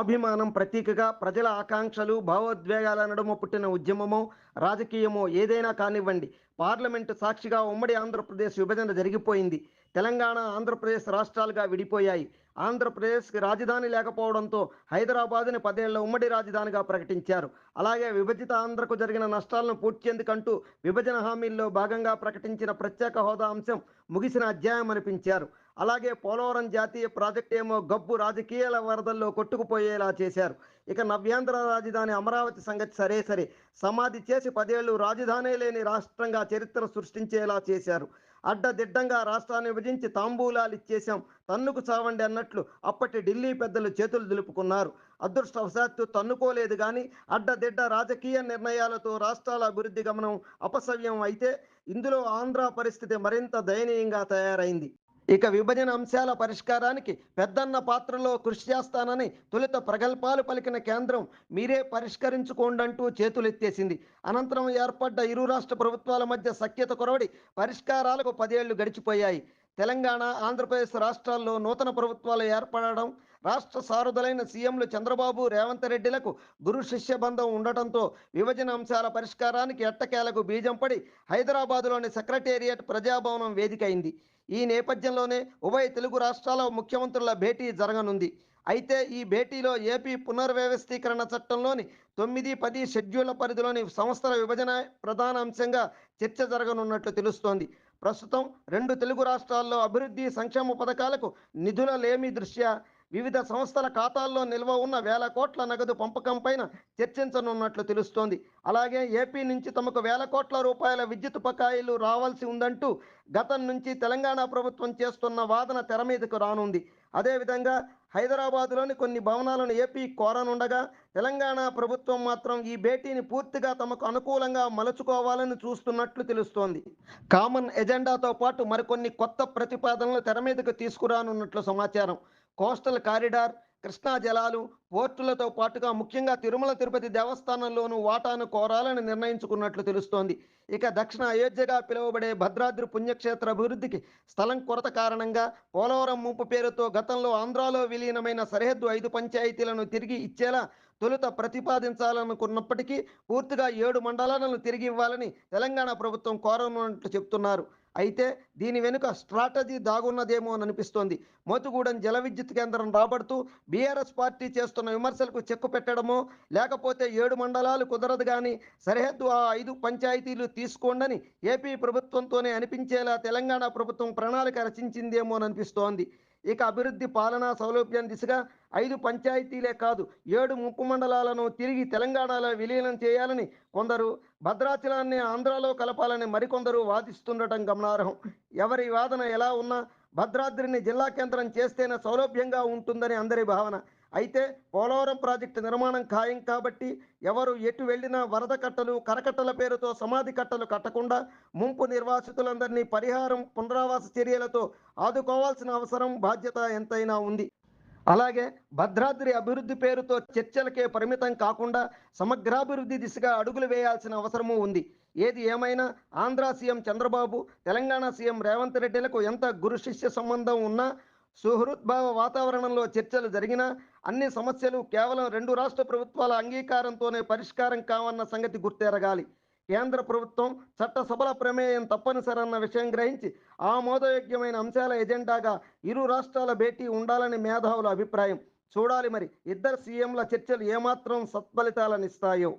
స్వాభిమానం ప్రతీకగా ప్రజల ఆకాంక్షలు భావోద్వేగాల నడుమ పుట్టిన ఉద్యమమో రాజకీయమో ఏదైనా కానివ్వండి. పార్లమెంటు సాక్షిగా ఉమ్మడి ఆంధ్రప్రదేశ్ విభజన జరిగిపోయింది. తెలంగాణ ఆంధ్రప్రదేశ్ రాష్ట్రాలుగా విడిపోయాయి. ఆంధ్రప్రదేశ్కి రాజధాని లేకపోవడంతో హైదరాబాదుని పదేళ్ళ ఉమ్మడి రాజధానిగా ప్రకటించారు. అలాగే విభజిత ఆంధ్రకు జరిగిన నష్టాలను పూడ్చేందుకంటూ విభజన హామీల్లో భాగంగా ప్రకటించిన ప్రత్యేక హోదా అంశం ముగిసిన అధ్యాయం అనిపించారు. అలాగే పోలవరం జాతీయ ప్రాజెక్టు ఏమో గబ్బు రాజకీయాల వరదల్లో కొట్టుకుపోయేలా చేశారు. ఇక నవ్యాంధ్ర రాజధాని అమరావతి సంగతి సరే సరే. సమాధి చేసి పదేళ్ళు రాజధానే లేని రాష్ట్రంగా చరిత్ర సృష్టించేలా చేశారు. అడ్డదిడ్డంగా రాష్ట్రాన్ని విభజించి తాంబూలాలు ఇచ్చేశాం. తన్నుకు చావండి అన్నట్లు అప్పటి ఢిల్లీ పెద్దలు చేతులు దులుపుకున్నారు. అదృష్టవశాత్తు తన్నుకోలేదు కానీ అడ్డదిడ్డ రాజకీయ నిర్ణయాలతో రాష్ట్రాల అభివృద్ధి గమనం అపసవ్యం అయితే ఇందులో ఆంధ్ర పరిస్థితి మరింత దయనీయంగా తయారైంది. ఇక విభజన అంశాల పరిష్కారానికి పెద్దన్న పాత్రలో కృషి చేస్తానని తొలుత ప్రగల్భాలు పలికిన కేంద్రం మీరే పరిష్కరించుకోండంటూ చేతులెత్తేసింది. అనంతరం ఏర్పడ్డ ఇరు రాష్ట్ర ప్రభుత్వాల మధ్య సఖ్యత కొరవడి పరిష్కారాలకు పదేళ్ళు గడిచిపోయాయి. తెలంగాణ ఆంధ్రప్రదేశ్ రాష్ట్రాల్లో నూతన ప్రభుత్వాలు ఏర్పడడం రాష్ట్ర సారథులైన సీఎంలు చంద్రబాబు రేవంత్ రెడ్డిలకు గురు శిష్య బంధం ఉండటంతో విభజన అంశాల పరిష్కారానికి ఎట్టకేలకు బీజం పడి హైదరాబాదులోని సెక్రటేరియట్ ప్రజాభవనం వేదికైంది. ఈ నేపథ్యంలోనే ఉభయ తెలుగు రాష్ట్రాల ముఖ్యమంత్రుల భేటీ జరగనుంది. అయితే ఈ భేటీలో ఏపీ పునర్వ్యవస్థీకరణ చట్టంలోని తొమ్మిది పది షెడ్యూళ్ళ పరిధిలోని సంస్థల విభజన ప్రధాన అంశంగా చర్చ జరగనున్నట్లు తెలుస్తోంది. ప్రస్తుతం రెండు తెలుగు రాష్ట్రాల్లో అభివృద్ధి సంక్షేమ పథకాలకు నిధుల లేమి దృష్ట్యా వివిధ సంస్థల ఖాతాల్లో నిల్వ ఉన్న వేల కోట్ల నగదు పంపకం పైన చర్చించనున్నట్లు తెలుస్తోంది. అలాగే ఏపీ నుంచి తమకు వేల కోట్ల రూపాయల విద్యుత్ బకాయిలు రావాల్సి ఉందంటూ గతం నుంచి తెలంగాణ ప్రభుత్వం చేస్తున్న వాదన తెర మీదకు రానుంది. అదేవిధంగా హైదరాబాదులోని కొన్ని భవనాలను ఏపీ కోరనుండగా తెలంగాణ ప్రభుత్వం మాత్రం ఈ భేటీని పూర్తిగా తమకు అనుకూలంగా మలుచుకోవాలని చూస్తున్నట్లు తెలుస్తోంది. కామన్ ఎజెండాతో పాటు మరికొన్ని కొత్త ప్రతిపాదనలు తెర మీదకు తీసుకురానున్నట్లు సమాచారం. కోస్టల్ కారిడార్ కృష్ణా జలాలు పోర్టులతో పాటుగా ముఖ్యంగా తిరుమల తిరుపతి దేవస్థానంలోనూ వాటాను కోరాలని నిర్ణయించుకున్నట్లు తెలుస్తోంది. ఇక దక్షిణ అయోధ్యగా పిలువబడే భద్రాద్రి పుణ్యక్షేత్ర అభివృద్ధికి స్థలం కొరత కారణంగా పోలవరం ముంపు పేరుతో గతంలో ఆంధ్రాలో విలీనమైన సరిహద్దు ఐదు పంచాయతీలను తిరిగి ఇచ్చేలా తొలుత ప్రతిపాదించాలనుకున్నప్పటికీ పూర్తిగా ఏడు మండలాలను తిరిగి ఇవ్వాలని తెలంగాణ ప్రభుత్వం కోరనున్నట్లు చెప్తున్నారు. అయితే దీని వెనుక స్ట్రాటజీ దాగున్నదేమో అని అనిపిస్తోంది. మోతుగూడెం జల విద్యుత్ కేంద్రం రాబడుతూ బీఆర్ఎస్ పార్టీ చేస్తున్న విమర్శలకు చెక్కు పెట్టడమో లేకపోతే ఏడు మండలాలు కుదరదు కానీ సరిహద్దు ఆ ఐదు పంచాయతీలు తీసుకోండని ఏపీ ప్రభుత్వంతోనే అనిపించేలా తెలంగాణ ప్రభుత్వం ప్రణాళిక రచించిందేమో అని అనిపిస్తోంది. ఇక అభివృద్ధి పాలనా సౌలభ్యం దిశగా ఐదు పంచాయతీలే కాదు ఏడు ముప్పు మండలాలను తిరిగి తెలంగాణలో విలీనం చేయాలని కొందరు భద్రాచలాన్ని ఆంధ్రాలో కలపాలని మరికొందరు వాదిస్తుండటం గమనార్హం. ఎవరి వాదన ఎలా ఉన్నా భద్రాద్రిని జిల్లా కేంద్రం చేస్తేనే సౌలభ్యంగా ఉంటుందని అందరి భావన. అయితే పోలవరం ప్రాజెక్టు నిర్మాణం ఖాయం కాబట్టి ఎవరు ఎటు వెళ్ళినా వరద కట్టలు కరకట్టల పేరుతో సమాధి కట్టలు కట్టకుండా ముంపు నిర్వాసితులందరినీ పరిహారం పునరావాస చర్యలతో ఆదుకోవాల్సిన అవసరం బాధ్యత ఎంతైనా ఉంది. అలాగే భద్రాద్రి అభివృద్ధి పేరుతో చర్చలకే పరిమితం కాకుండా సమగ్రాభివృద్ధి దిశగా అడుగులు వేయాల్సిన అవసరమూ ఉంది. ఏది ఏమైనా ఆంధ్ర సీఎం చంద్రబాబు తెలంగాణ సీఎం రేవంత్ రెడ్డిలకు ఎంత గురు శిష్య సంబంధం ఉన్నా సుహృద్భావ వాతావరణంలో చర్చలు జరిగినా అన్ని సమస్యలు కేవలం రెండు రాష్ట్ర ప్రభుత్వాల అంగీకారంతోనే పరిష్కారం కావన్న సంగతి గుర్తెరగాలి. కేంద్ర ప్రభుత్వం చట్టసభల ప్రమేయం తప్పనిసరన్న విషయం గ్రహించి ఆమోదయోగ్యమైన అంశాల ఎజెండాగా ఇరు రాష్ట్రాల భేటీ ఉండాలని మేధావుల అభిప్రాయం. చూడాలి మరి ఇద్దరు సీఎంల చర్చలు ఏమాత్రం సత్ఫలితాలనిస్తాయో?